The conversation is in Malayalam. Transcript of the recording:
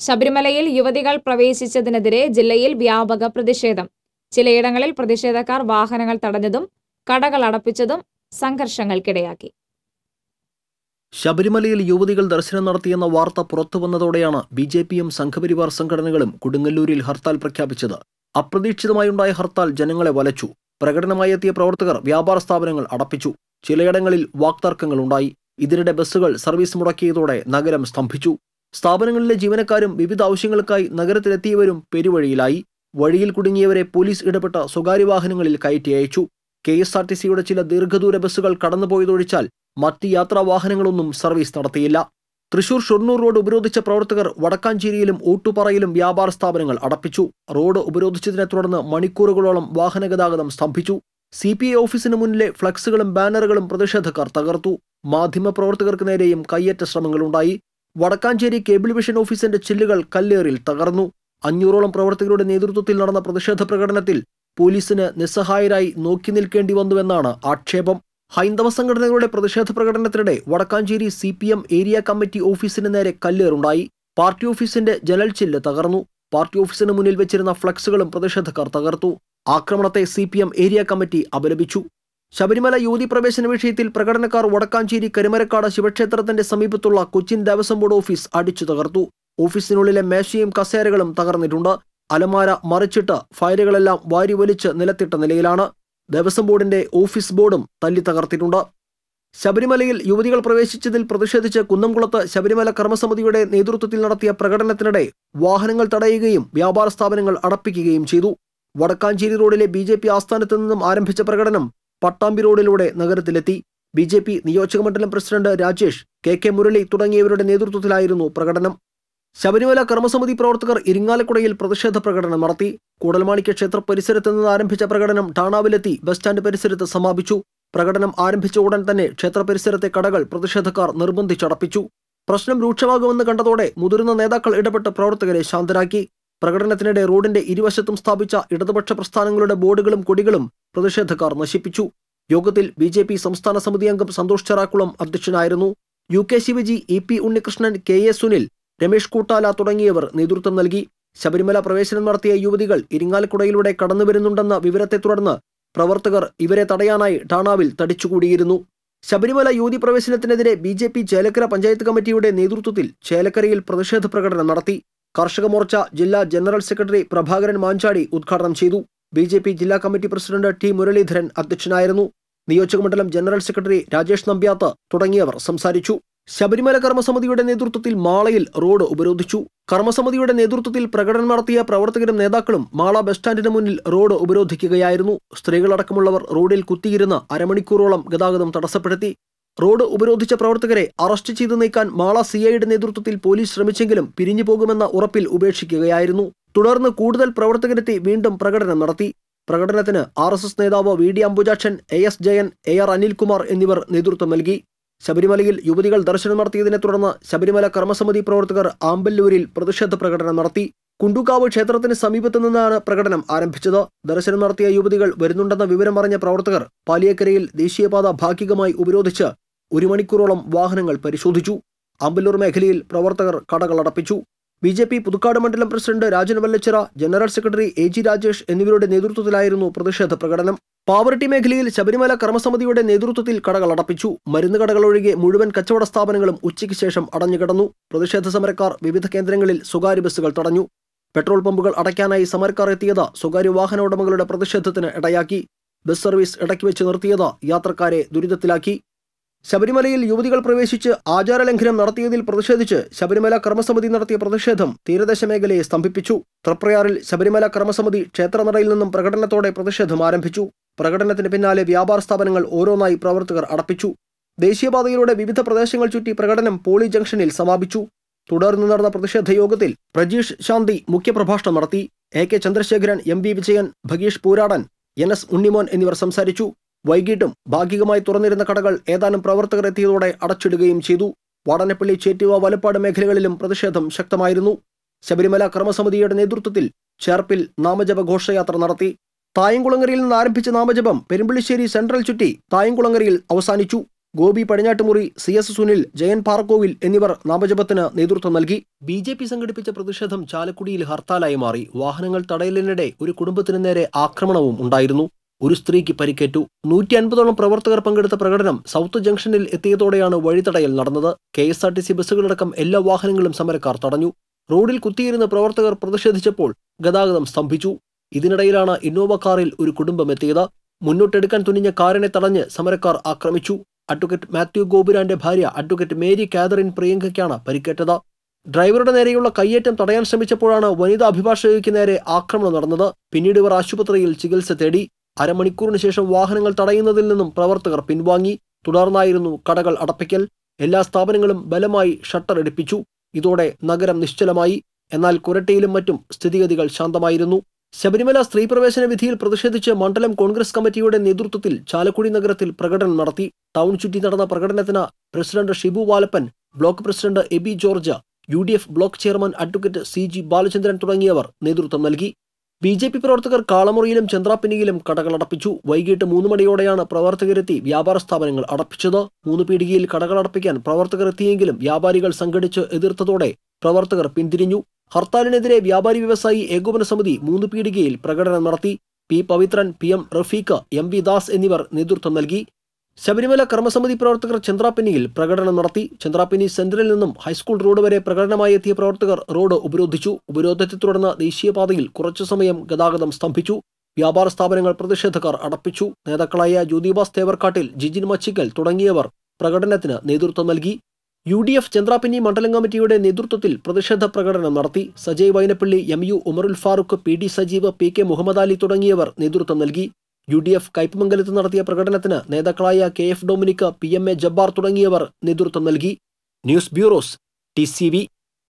ശബരിമലയിൽ യുവതികൾ പ്രവേശിച്ചതിനെതിരെ ജില്ലയിൽ വ്യാപക പ്രതിഷേധം. ചിലയിടങ്ങളിൽ പ്രതിഷേധക്കാർ വാഹനങ്ങൾ തടഞ്ഞതും കടകൾ അടപ്പിച്ചതും സംഘർഷങ്ങൾക്കിടയാക്കി. ശബരിമലയിൽ യുവതികൾ ദർശനം നടത്തിയെന്ന വാർത്ത പുറത്തുവന്നതോടെയാണ് ബി ജെ പിയും സംഘപരിവാർ സംഘടനകളും കൊടുങ്ങല്ലൂരിൽ ഹർത്താൽ പ്രഖ്യാപിച്ചത്. അപ്രതീക്ഷിതമായുണ്ടായ ഹർത്താൽ ജനങ്ങളെ വലച്ചു. പ്രകടനമായി എത്തിയ പ്രവർത്തകർ വ്യാപാര സ്ഥാപനങ്ങൾ അടപ്പിച്ചു. ചിലയിടങ്ങളിൽ വാക്തർക്കങ്ങളുണ്ടായി. ഇതിനിടെ ബസ്സുകൾ സർവീസ് മുടക്കിയതോടെ നഗരം സ്തംഭിച്ചു. സ്ഥാപനങ്ങളിലെ ജീവനക്കാരും വിവിധ ആവശ്യങ്ങൾക്കായി നഗരത്തിലെത്തിയവരും പെരുവഴിയിലായി. വഴിയിൽ കുടുങ്ങിയവരെ പോലീസ് ഇടപെട്ട സ്വകാര്യ വാഹനങ്ങളിൽ കയറ്റി അയച്ചു. കെ എസ് ആർ ടി സിയുടെ ചില ദീർഘദൂര ബസ്സുകൾ കടന്നുപോയതൊഴിച്ചാൽ മറ്റ് യാത്രാ വാഹനങ്ങളൊന്നും സർവീസ് നടത്തിയില്ല. തൃശൂർ ഷൊർണൂർ റോഡ് ഉപരോധിച്ച പ്രവർത്തകർ വടക്കാഞ്ചേരിയിലും ഊട്ടുപാറയിലും വ്യാപാര സ്ഥാപനങ്ങൾ അടപ്പിച്ചു. റോഡ് ഉപരോധിച്ചതിനെ തുടർന്ന് മണിക്കൂറുകളോളം വാഹനഗതാഗതം സ്തംഭിച്ചു. സി പി ഐ ഓഫീസിന് മുന്നിലെ ഫ്ലക്സുകളും ബാനറുകളും പ്രതിഷേധക്കാർ തകർത്തു. മാധ്യമപ്രവർത്തകർക്ക് നേരെയും കയ്യേറ്റ ശ്രമങ്ങളുണ്ടായി. വടക്കാഞ്ചേരി കേബിൾ വിഷൻ ഓഫീസിന്റെ ചില്ലുകൾ കല്ലേറിൽ തകർന്നു. അഞ്ഞൂറോളം പ്രവർത്തകരുടെ നേതൃത്വത്തിൽ നടന്ന പ്രതിഷേധ പ്രകടനത്തിൽ പോലീസിന് നിസ്സഹായരായി നോക്കി നിൽക്കേണ്ടി വന്നുവെന്നാണ് ആക്ഷേപം. ഹൈന്ദവ സംഘടനകളുടെ പ്രതിഷേധ പ്രകടനത്തിനിടെ Vadakkanchery C P M area committee ഓഫീസിന് നേരെ കല്ലേറുണ്ടായി. പാർട്ടി ഓഫീസിന്റെ ജനൽ ചില്ല് തകർന്നു. പാർട്ടി ഓഫീസിന് മുന്നിൽ വെച്ചിരുന്ന ഫ്ലക്സുകളും പ്രതിഷേധക്കാർ തകർത്തു. ആക്രമണത്തെ സി ഏരിയ കമ്മിറ്റി അപലപിച്ചു. ശബരിമല യുവതി പ്രവേശന വിഷയത്തിൽ പ്രകടനക്കാർ വടക്കാഞ്ചേരി കരിമരക്കാട് ശിവക്ഷേത്രത്തിന്റെ സമീപത്തുള്ള കൊച്ചിൻ ദേവസ്വം ബോർഡ് ഓഫീസ് അടിച്ചു തകർത്തു. ഓഫീസിനുള്ളിലെ മേശയും കസേരകളും തകർന്നിട്ടുണ്ട്. അലമാര മറിച്ചിട്ട് ഫയലുകളെല്ലാം വാരി വലിച്ച് നിലത്തിട്ട നിലയിലാണ്. ദേവസ്വം ബോർഡിന്റെ ഓഫീസ് ബോർഡും തല്ലി തകർത്തിട്ടുണ്ട്. ശബരിമലയിൽ യുവതികൾ പ്രവേശിച്ചതിൽ പ്രതിഷേധിച്ച് കുന്നംകുളത്ത് ശബരിമല കർമ്മസമിതിയുടെ നേതൃത്വത്തിൽ നടത്തിയ പ്രകടനത്തിനിടെ വാഹനങ്ങൾ തടയുകയും വ്യാപാര സ്ഥാപനങ്ങൾ അടപ്പിക്കുകയും ചെയ്തു. വടക്കാഞ്ചേരി റോഡിലെ ബി ആസ്ഥാനത്ത് നിന്നും ആരംഭിച്ച പ്രകടനം പട്ടാമ്പി റോഡിലൂടെ നഗരത്തിലെത്തി. ബി ജെ പി നിയോജകമണ്ഡലം president Rajesh K K Murali തുടങ്ങിയവരുടെ നേതൃത്വത്തിലായിരുന്നു പ്രകടനം. ശബരിമല കർമ്മസമിതി പ്രവർത്തകർ ഇരിങ്ങാലക്കുടയിൽ പ്രതിഷേധ പ്രകടനം നടത്തി. കൂടൽമാണിക്യ ക്ഷേത്ര പരിസരത്ത് നിന്ന് ആരംഭിച്ച പ്രകടനം ടാണാവിലെത്തി ബസ് സ്റ്റാൻഡ് പരിസരത്ത് സമാപിച്ചു. പ്രകടനം ആരംഭിച്ച ഉടൻ തന്നെ ക്ഷേത്ര പരിസരത്തെ കടകൾ പ്രതിഷേധക്കാർ നിർബന്ധിച്ചടപ്പിച്ചു. പ്രശ്നം രൂക്ഷമാകുമെന്ന് കണ്ടതോടെ മുതിർന്ന നേതാക്കൾ ഇടപെട്ട് പ്രവർത്തകരെ ശാന്തരാക്കി. പ്രകടനത്തിനിടെ റോഡിന്റെ ഇരുവശത്തും സ്ഥാപിച്ച ഇടതുപക്ഷ പ്രസ്ഥാനങ്ങളുടെ ബോർഡുകളും കൊടികളും പ്രതിഷേധക്കാർ നശിപ്പിച്ചു. യോഗത്തിൽ ബി ജെ പി സംസ്ഥാന സമിതി അംഗം സന്തോഷ് ചെറാക്കുളം അധ്യക്ഷനായിരുന്നു. U K Shivaji E P Unnikrishnan K A Sunil Ramesh Koottala തുടങ്ങിയവർ നേതൃത്വം നൽകി. ശബരിമല പ്രവേശനം നടത്തിയ യുവതികൾ ഇരിങ്ങാലക്കുടയിലൂടെ കടന്നുവരുന്നുണ്ടെന്ന വിവരത്തെ തുടർന്ന് പ്രവർത്തകർ ഇവരെ തടയാനായി ടാണാവിൽ തടിച്ചുകൂടിയിരുന്നു. ശബരിമല യുവതി പ്രവേശനത്തിനെതിരെ B J P Chelakkara panchayat കമ്മിറ്റിയുടെ നേതൃത്വത്തിൽ ചേലക്കരയിൽ പ്രതിഷേധ പ്രകടനം നടത്തി. കർഷക മോർച്ച ജില്ലാ ജനറൽ സെക്രട്ടറി പ്രഭാകരൻ മാഞ്ചാടി ഉദ്ഘാടനം ചെയ്തു. ബി ജില്ലാ കമ്മിറ്റി പ്രസിഡന്റ് ടി മുരളീധരൻ അധ്യക്ഷനായിരുന്നു. നിയോജകമണ്ഡലം ജനറൽ സെക്രട്ടറി രാജേഷ് നമ്പ്യാത്ത് തുടങ്ങിയവർ സംസാരിച്ചു. ശബരിമല കർമ്മസമിതിയുടെ നേതൃത്വത്തിൽ മാളയിൽ റോഡ് ഉപരോധിച്ചു. കർമ്മസമിതിയുടെ നേതൃത്വത്തിൽ പ്രകടനം നടത്തിയ പ്രവർത്തകരും നേതാക്കളും മാള ബസ് സ്റ്റാൻഡിന് മുന്നിൽ റോഡ് ഉപരോധിക്കുകയായിരുന്നു. സ്ത്രീകളടക്കമുള്ളവർ റോഡിൽ കുത്തിയിരുന്ന് അരമണിക്കൂറോളം ഗതാഗതം തടസ്സപ്പെടുത്തി. റോഡ് ഉപരോധിച്ച പ്രവർത്തകരെ അറസ്റ്റ് ചെയ്തു നീക്കാൻ മാള സിഐയുടെ നേതൃത്വത്തിൽ പോലീസ് ശ്രമിച്ചെങ്കിലും പിരിഞ്ഞു പോകുമെന്ന ഉറപ്പിൽ ഉപേക്ഷിക്കുകയായിരുന്നു. തുടർന്ന് കൂടുതൽ പ്രവർത്തകരെത്തി വീണ്ടും പ്രകടനം നടത്തി. പ്രകടനത്തിന് ആർ നേതാവ് V D Ambujakshan A S Jayan A R Anilkumar എന്നിവർ നേതൃത്വം നൽകി. ശബരിമലയിൽ യുവതികൾ ദർശനം നടത്തിയതിനെ തുടർന്ന് ശബരിമല കർമ്മസമിതി പ്രവർത്തകർ ആമ്പല്ലൂരിൽ പ്രതിഷേധ പ്രകടനം നടത്തി. കുണ്ടുകാവ് ക്ഷേത്രത്തിന് സമീപത്തു നിന്നാണ് പ്രകടനം ആരംഭിച്ചത്. ദർശനം നടത്തിയ യുവതികൾ വരുന്നുണ്ടെന്ന വിവരം അറിഞ്ഞ പ്രവർത്തകർ പാലിയക്കരയിൽ ദേശീയപാത ഭാഗികമായി ഉപരോധിച്ച് ഒരു മണിക്കൂറോളം വാഹനങ്ങൾ പരിശോധിച്ചു. ആമ്പല്ലൂർ മേഖലയിൽ പ്രവർത്തകർ കടകളടപ്പിച്ചു ബി ജെ പി പുതുക്കാട് മണ്ഡലം president Rajan Vallachira general secretary A G Rajesh എന്നിവരുടെ നേതൃത്വത്തിലായിരുന്നു പ്രതിഷേധ പ്രകടനം. പാവറട്ടി മേഖലയിൽ ശബരിമല കർമ്മസമിതിയുടെ നേതൃത്വത്തിൽ കടകൾ അടപ്പിച്ചു. മരുന്ന് കടകൾ ഒഴികെ മുഴുവൻ കച്ചവട സ്ഥാപനങ്ങളും ഉച്ചയ്ക്ക് ശേഷം അടഞ്ഞുകിടന്നു പ്രതിഷേധ സമരക്കാർ വിവിധ കേന്ദ്രങ്ങളിൽ സ്വകാര്യ ബസ്സുകൾ തടഞ്ഞു. പെട്രോൾ പമ്പുകൾ അടയ്ക്കാനായി സമരക്കാർ എത്തിയത് സ്വകാര്യ വാഹന ഉടമകളുടെ പ്രതിഷേധത്തിന് ഇടയാക്കി. ബസ് സർവീസ് ഇടയ്ക്ക് വെച്ച് നിർത്തിയത് യാത്രക്കാരെ ദുരിതത്തിലാക്കി. ശബരിമലയിൽ യുവതികൾ പ്രവേശിച്ച് ആചാരലംഘനം നടത്തിയതിൽ പ്രതിഷേധിച്ച് ശബരിമല കർമ്മസമിതി നടത്തിയ പ്രതിഷേധം തീരദേശ മേഖലയെ സ്തംഭിപ്പിച്ചു. തൃപ്രയാറിൽ ശബരിമല കർമ്മസമിതി ക്ഷേത്രനടയിൽ നിന്നും പ്രകടനത്തോടെ പ്രതിഷേധം ആരംഭിച്ചു. പ്രകടനത്തിന് പിന്നാലെ വ്യാപാര സ്ഥാപനങ്ങൾ ഓരോന്നായി പ്രവർത്തകർ അടപ്പിച്ചു. ദേശീയപാതയിലൂടെ വിവിധ പ്രദേശങ്ങൾ ചുറ്റി പ്രകടനം പോളി ജംഗ്ഷനിൽ സമാപിച്ചു. തുടർന്ന് നടന്ന പ്രതിഷേധ യോഗത്തിൽ പ്രജീഷ് ശാന്തി മുഖ്യപ്രഭാഷണം നടത്തി. A K Chandrasekharan M V Vijayan Bhageesh Pooradan N S Unnimon എന്നിവർ സംസാരിച്ചു. വൈകിട്ടും ഭാഗികമായി തുറന്നിരുന്ന കടകൾ ഏതാനും പ്രവർത്തകർ എത്തിയതോടെ അടച്ചിടുകയും ചെയ്തു. വാടനപ്പള്ളി ചേറ്റുവ വലപ്പാട് മേഖലകളിലും പ്രതിഷേധം ശക്തമായിരുന്നു. ശബരിമല ക്രമസമിതിയുടെ നേതൃത്വത്തിൽ ചേർപ്പിൽ നാമജപ ഘോഷയാത്ര നടത്തി. തായംകുളങ്ങരയിൽ നിന്ന് ആരംഭിച്ച നാമജപം പെരുമ്പിളിശ്ശേരി സെൻട്രൽ ചുറ്റി തായംകുളങ്ങരയിൽ അവസാനിച്ചു. ഗോപി പടിഞ്ഞാട്ടുമുറി സി എസ് സുനിൽ ജയൻ പാറക്കോവിൽ എന്നിവർ നാമജപത്തിന് നേതൃത്വം നൽകി. ബി ജെ പി സംഘടിപ്പിച്ച പ്രതിഷേധം ചാലക്കുടിയിൽ ഹർത്താലായി മാറി. വാഹനങ്ങൾ തടയലിനിടെ ഒരു കുടുംബത്തിന് നേരെ ആക്രമണവും ഉണ്ടായിരുന്നു. ഒരു സ്ത്രീക്ക് പരിക്കേറ്റു. നൂറ്റി അൻപതോളം പ്രവർത്തകർ പങ്കെടുത്ത പ്രകടനം സൗത്ത് ജംഗ്ഷനിൽ എത്തിയതോടെയാണ് വഴിതടയൽ നടന്നത്. K S R T C ബസ്സുകളടക്കം എല്ലാ വാഹനങ്ങളും സമരക്കാർ തടഞ്ഞു. റോഡിൽ കുത്തിയിരുന്ന പ്രവർത്തകർ പ്രതിഷേധിച്ചപ്പോൾ ഗതാഗതം സ്തംഭിച്ചു. ഇതിനിടയിലാണ് ഇന്നോവ കാറിൽ ഒരു കുടുംബം എത്തിയത് മുന്നോട്ടെടുക്കാൻ തുനിഞ്ഞ കാറിനെ തടഞ്ഞ് സമരക്കാർ ആക്രമിച്ചു. അഡ്വക്കേറ്റ് മാത്യു ഗോപുരാന്റെ ഭാര്യ അഡ്വക്കേറ്റ് മേരി കാതറിൻ പ്രിയങ്കയ്ക്കാണ് പരിക്കേറ്റത്. ഡ്രൈവറുടെ നേരെയുള്ള കയ്യേറ്റം തടയാൻ ശ്രമിച്ചപ്പോഴാണ് വനിതാ അഭിഭാഷകയ്ക്ക് നേരെ ആക്രമണം നടന്നത്. പിന്നീട് ഇവർ ആശുപത്രിയിൽ ചികിത്സ തേടി. അരമണിക്കൂറിന് ശേഷം വാഹനങ്ങൾ തടയുന്നതിൽ നിന്നും പ്രവർത്തകർ പിൻവാങ്ങി. തുടർന്നായിരുന്നു കടകൾ അടപ്പിക്കൽ. എല്ലാ സ്ഥാപനങ്ങളും ബലമായി ഷട്ടർ എടുപ്പിച്ചു. ഇതോടെ നഗരം നിശ്ചലമായി. എന്നാൽ കുരട്ടയിലും മറ്റും സ്ഥിതിഗതികൾ ശാന്തമായിരുന്നു. ശബരിമല സ്ത്രീ പ്രവേശന വിധിയിൽ പ്രതിഷേധിച്ച് മണ്ഡലം കോൺഗ്രസ് കമ്മിറ്റിയുടെ നേതൃത്വത്തിൽ ചാലക്കുടി നഗരത്തിൽ പ്രകടനം നടത്തി. ടൗൺ ചുറ്റി നടന്ന പ്രകടനത്തിന് president Shibu Valappan block president Eby George U block chairman advocate C Balachandran തുടങ്ങിയവർ നേതൃത്വം നൽകി. ബി ജെ പി പ്രവർത്തകർ കാളമുറിയിലും ചന്ദ്രാപ്പിനിയിലും കടകൾ അടപ്പിച്ചു. വൈകിട്ട് മൂന്ന് മണിയോടെയാണ് പ്രവർത്തകരെത്തി വ്യാപാര സ്ഥാപനങ്ങൾ അടപ്പിച്ചത്. മൂന്ന് പീടികയിൽ കടകൾ അടപ്പിക്കാൻ പ്രവർത്തകർ എത്തിയെങ്കിലും വ്യാപാരികൾ സംഘടിച്ച് എതിർത്തതോടെ പ്രവർത്തകർ പിന്തിരിഞ്ഞു. ഹർത്താലിനെതിരെ വ്യാപാരി വ്യവസായി ഏകോപന സമിതി മൂന്ന് പീടികയിൽ പ്രകടനം നടത്തി. P Pavithran P M Rafeeq M V Das എന്നിവർ നേതൃത്വം നൽകി. ശബരിമല കർമ്മസമിതി പ്രവർത്തകർ ചന്ദ്രാപ്പിന്നിയിൽ പ്രകടനം നടത്തി. ചന്ദ്രാപ്പിന്നി സെന്ററിൽ നിന്നും ഹൈസ്കൂൾ റോഡ് വരെ പ്രകടനമായി എത്തിയ പ്രവർത്തകർ റോഡ് ഉപരോധിച്ചു. ഉപരോധത്തെ തുടർന്ന് ദേശീയപാതയിൽ കുറച്ചു സമയം ഗതാഗതം സ്തംഭിച്ചു. വ്യാപാര സ്ഥാപനങ്ങൾ പ്രതിഷേധക്കാർ അടപ്പിച്ചു. നേതാക്കളായ ജ്യോതിബാസ് തേവർക്കാട്ടിൽ ജിജിൻ മച്ചിക്കൽ തുടങ്ങിയവർ പ്രകടനത്തിന് നേതൃത്വം നൽകി. യു ഡി എഫ് ചന്ദ്രാപ്പിന്നി മണ്ഡലം കമ്മിറ്റിയുടെ നേതൃത്വത്തിൽ പ്രതിഷേധ പ്രകടനം നടത്തി. Sajay Vainappally M U Umarul Farooq P D Sajeev P K Muhammad Ali തുടങ്ങിയവർ നേതൃത്വം നൽകി. യു ഡി എഫ് കയ്പമംഗലത്ത് നടത്തിയ പ്രകടനത്തിന് നേതാക്കളായ K F Dominic P M A Jabbar തുടങ്ങിയവർ നേതൃത്വം നൽകി. News bureaus T